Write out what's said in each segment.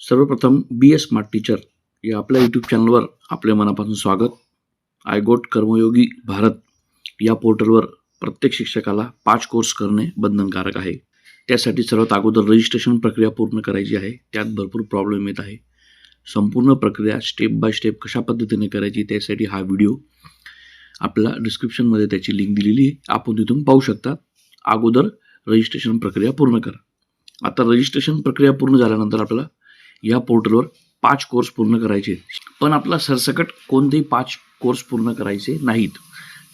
सर्वप्रथम बी ए smart teacher या आपल्या यूट्यूब चॅनलवर आपले मनापासून स्वागत. आय गोट कर्मयोगी भारत या पोर्टलवर प्रत्येक शिक्षकाला पाच कोर्स करणे बंधनकारक आहे. त्यासाठी सर्वात अगोदर रजिस्ट्रेशन प्रक्रिया पूर्ण करायची आहे. त्यात भरपूर प्रॉब्लेम येत आहे. संपूर्ण प्रक्रिया स्टेप बाय स्टेप कशा पद्धतीने करायची त्यासाठी हा व्हिडिओ आपला डिस्क्रिप्शनमध्ये त्याची लिंक दिलेली आहे. आपण तिथून पाहू शकता. अगोदर रजिस्ट्रेशन प्रक्रिया पूर्ण करा. आता रजिस्ट्रेशन प्रक्रिया पूर्ण झाल्यानंतर आपल्याला या पोर्टलवर पाच कोर्स पूर्ण करायचे. पण आपला सरसकट कोणतेही पाच कोर्स पूर्ण करायचे नाहीत.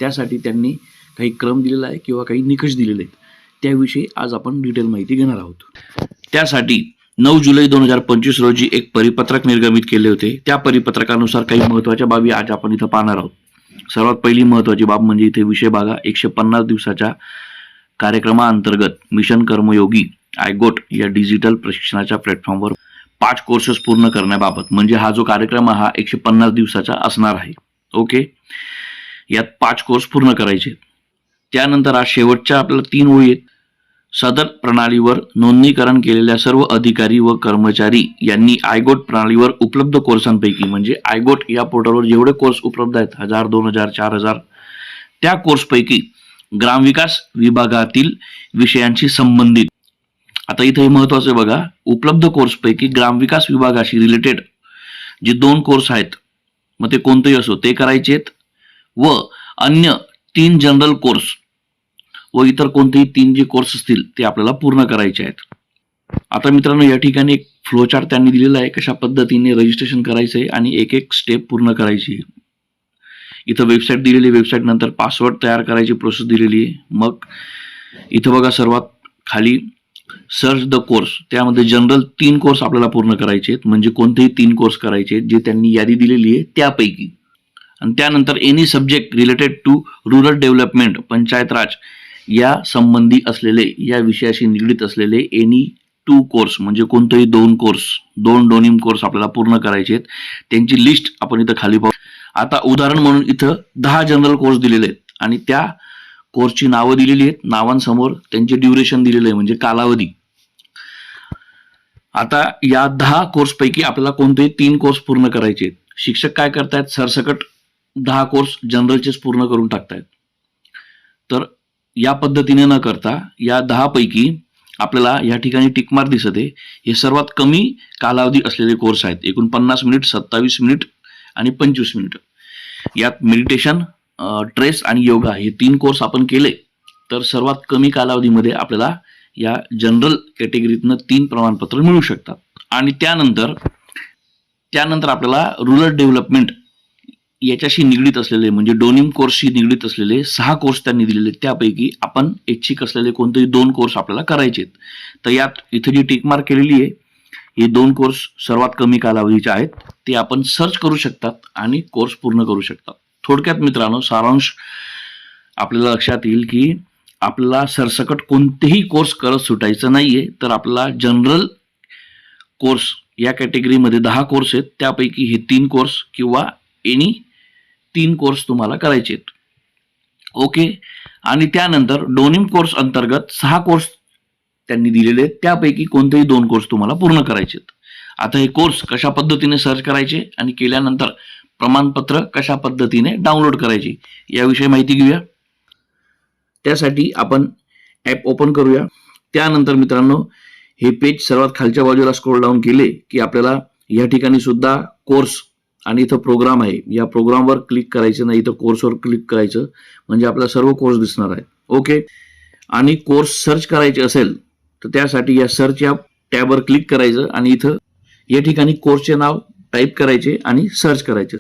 त्यासाठी त्यांनी काही क्रम दिलेला आहे किंवा काही निकष दिलेले आहेत. त्याविषयी आज आपण डिटेल माहिती घेणार आहोत. त्यासाठी नऊ जुलै दोन हजार पंचवीस रोजी एक परिपत्रक निर्गमित केले होते. त्या परिपत्रकानुसार काही महत्त्वाच्या बाबी आज आपण इथं पाहणार आहोत. सर्वात पहिली महत्त्वाची बाब म्हणजे इथे विषय बघा एकशे पन्नास दिवसाच्या कार्यक्रमाअंतर्गत मिशन कर्मयोगी आयगोट या डिजिटल प्रशिक्षणाच्या प्लॅटफॉर्मवर पाच कोर्सेस पूर्ण करण्याबाबत. म्हणजे हा जो कार्यक्रम हा एकशे पन्नास दिवसाचा असणार आहे. ओके यात पाच कोर्स पूर्ण करायचे त्यानंतर आज शेवटच्या आपल्याला तीन ओळी आहेत. सदर प्रणालीवर नोंदणीकरण केलेल्या सर्व अधिकारी व कर्मचारी यांनी आयगोट प्रणालीवर उपलब्ध कोर्सांपैकी म्हणजे आयगोट या पोर्टलवर जेवढे कोर्स उपलब्ध आहेत हजार दोन हजार चार हजार त्या कोर्सपैकी ग्रामविकास विभागातील विषयांशी संबंधित आता इथे हे महत्वाचं आहे बघा उपलब्ध कोर्सपैकी ग्रामविकास विभागाशी रिलेटेड जे दोन कोर्स आहेत मग ते कोणतेही असो ते करायचे आहेत. व अन्य तीन जनरल कोर्स व इतर कोणतेही तीन जे कोर्स असतील ते आपल्याला पूर्ण करायचे आहेत. आता मित्रांनो या ठिकाणी एक फ्लोचार्ट त्यांनी दिलेला आहे कशा पद्धतीने रजिस्ट्रेशन करायचं आहे आणि एक एक स्टेप पूर्ण करायची आहे. इथं वेबसाईट दिलेली आहे वेबसाईट नंतर पासवर्ड तयार करायची प्रोसेस दिलेली आहे. मग इथं बघा सर्वात खाली सर्च द कोर्स त्यामध्ये जनरल तीन कोर्स आपल्याला पूर्ण करायचे आहेत. म्हणजे कोणतेही तीन कोर्स करायचे आहेत जे त्यांनी यादी दिलेली आहे त्यापैकी. आणि त्यानंतर any subject related to rural development panchayat raj या संबंधी असलेले या विषयाशी निगडीत असलेले एनी टू कोर्स म्हणजे कोणतेही दोन कोर्स दोन डोनिम कोर्स आपल्याला पूर्ण करायचे आहेत. त्यांची लिस्ट आपण इथं खाली पाहू. आता उदाहरण म्हणून इथं दहा जनरल कोर्स दिलेले आहेत. आणि त्या कोर्सची नावं दिलेली आहेत. नावांसमोर त्यांचे ड्युरेशन दिलेलं आहे म्हणजे कालावधी. आता या दहा कोर्सपैकी आपल्याला कोणतेही तीन कोर्स पूर्ण करायचे आहेत? शिक्षक काय करतायत? सरसकट दहा कोर्स जनरलचेच पूर्ण करून टाकतायत. तर या पद्धतीने न करता या दहापैकी आपल्याला या ठिकाणी टिकमार दिसत आहे. हे सर्वात कमी कालावधी असलेले कोर्स आहेत. एकूण पन्नास मिनिट सत्तावीस मिनिट आणि पंचवीस मिनिट यात मेडिटेशन ट्रेस आणि योगा हे तीन कोर्स आपण केले तर सर्वात कमी कालावधीमध्ये आपल्याला या जनरल कॅटेगरीतनं तीन प्रमाणपत्र मिळू शकतात. आणि त्यानंतर त्यानंतर आपल्याला रुरल डेव्हलपमेंट याच्याशी निगडीत असलेले म्हणजे डोनिम कोर्सशी निगडीत असलेले सहा कोर्स त्यांनी दिलेले त्यापैकी आपण इच्छिक असलेले कोणतेही दोन कोर्स आपल्याला करायचे आहेत. तर यात इथे जी टिकमार्क केलेली आहे हे दोन कोर्स सर्वात कमी कालावधीचे आहेत. ते आपण सर्च करू शकतात आणि कोर्स पूर्ण करू शकतात. थोडक्यात मित्रांनो सारांश आपल्याला लक्षात येईल की आपला सरसकट कोणतेही कोर्स करत सुटायचं नाही आहे तर आपला जनरल कोर्स या कॅटेगरीमध्ये दहा कोर्स आहेत. त्यापैकी हे तीन कोर्स किंवा एनी तीन कोर्स तुम्हाला करायचे आहेत. ओके आणि त्यानंतर डोनिम कोर्स अंतर्गत सहा कोर्स त्यांनी दिलेले आहेत. त्यापैकी कोणतेही दोन कोर्स तुम्हाला पूर्ण करायचे आहेत. आता हे कोर्स कशा पद्धतीने सर्च करायचे आणि केल्यानंतर प्रमाणपत्र कशा पद्धतीने डाउनलोड करायचे याविषयी माहिती घेऊया. त्यासाठी आपण ॲप ओपन करूया. त्यानंतर मित्रांनो हे पेज सर्वात खालच्या बाजूला स्क्रोल डाऊन केले की आपल्याला या ठिकाणी सुद्धा कोर्स आणि इथं प्रोग्राम आहे. या प्रोग्रामवर क्लिक करायचं नाही इथं कोर्सवर क्लिक करायचं. म्हणजे आपला सर्व कोर्स दिसणार आहे. ओके आणि कोर्स सर्च करायचे असेल तर त्यासाठी या सर्च या टॅबवर क्लिक करायचं आणि इथं या ठिकाणी कोर्सचे नाव टाईप करायचे आणि सर्च करायचे.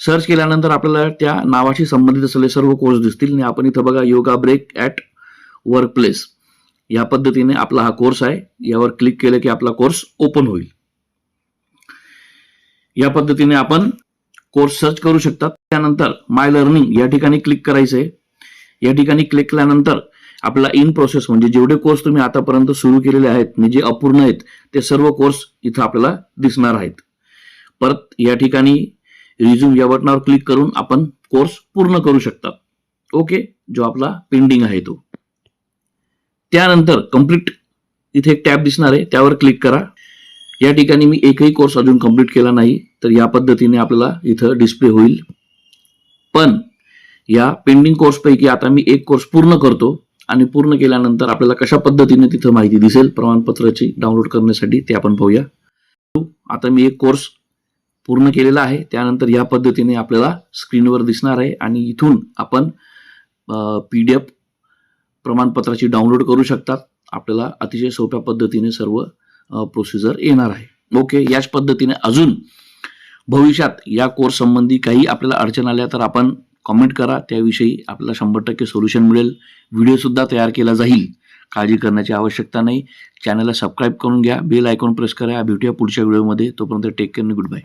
सर्च केल्यानंतर आपल्याला त्या नावाशी संबंधित असलेले सर्व कोर्स दिसतील. आणि आपण इथं बघा yoga break at work place या पद्धतीने आपला हा कोर्स आहे. यावर क्लिक केलं की आपला कोर्स ओपन होईल. या पद्धतीने आपण कोर्स सर्च करू शकतात. त्यानंतर माय लर्निंग या ठिकाणी क्लिक करायचं आहे या ठिकाणी क्लिक केल्यानंतर आपला इन प्रोसेस म्हणजे जेवढे कोर्स तुम्ही आतापर्यंत सुरू केलेले आहेत म्हणजे जे अपूर्ण आहेत ते सर्व कोर्स इथं आपल्याला दिसणार आहेत. परत या ठिकाणी रिझ्यूम या बटनावर क्लिक करून आपण कोर्स पूर्ण करू शकतात ओके जो आपला पेंडिंग आहे तो. त्यानंतर कंप्लीट इथे एक टॅब दिसणार आहे. त्यावर क्लिक करा. या ठिकाणी मी एकही कोर्स अजून कंप्लीट केला नाही तर या पद्धतीने आपल्याला इथं डिस्प्ले होईल. पण या पेंडिंग कोर्सपैकी आता मी एक कोर्स पूर्ण करतो आणि पूर्ण केल्यानंतर आपल्याला कशा पद्धतीने तिथं माहिती दिसेल प्रमाणपत्राची डाउनलोड करण्यासाठी ते आपण पाहूया. आता मी एक कोर्स पूर्ण केलेला आहे. त्यानंतर या पद्धतीने आपल्याला स्क्रीनवर दिसणार आहे आणि इथून आपण पी डी एफ प्रमाणपत्राची डाउनलोड करू शकतात. आपल्याला अतिशय सोप्या पद्धतीने सर्व प्रोसिजर येणार आहे. ओके याच पद्धतीने अजून भविष्यात या कोर्स संबंधी काही आपल्याला अडचण आल्या तर आपण कॉमेंट करा. त्याविषयी आपल्याला शंभर टक्के सोल्युशन मिळेल. व्हिडिओसुद्धा तयार केला जाईल. काळजी करण्याची आवश्यकता नाही. चॅनलला सबस्क्राईब करून घ्या. बेल आयकॉन प्रेस करा. भेटूया पुढच्या व्हिडिओमध्ये तोपर्यंत टेक केअर गुड बाय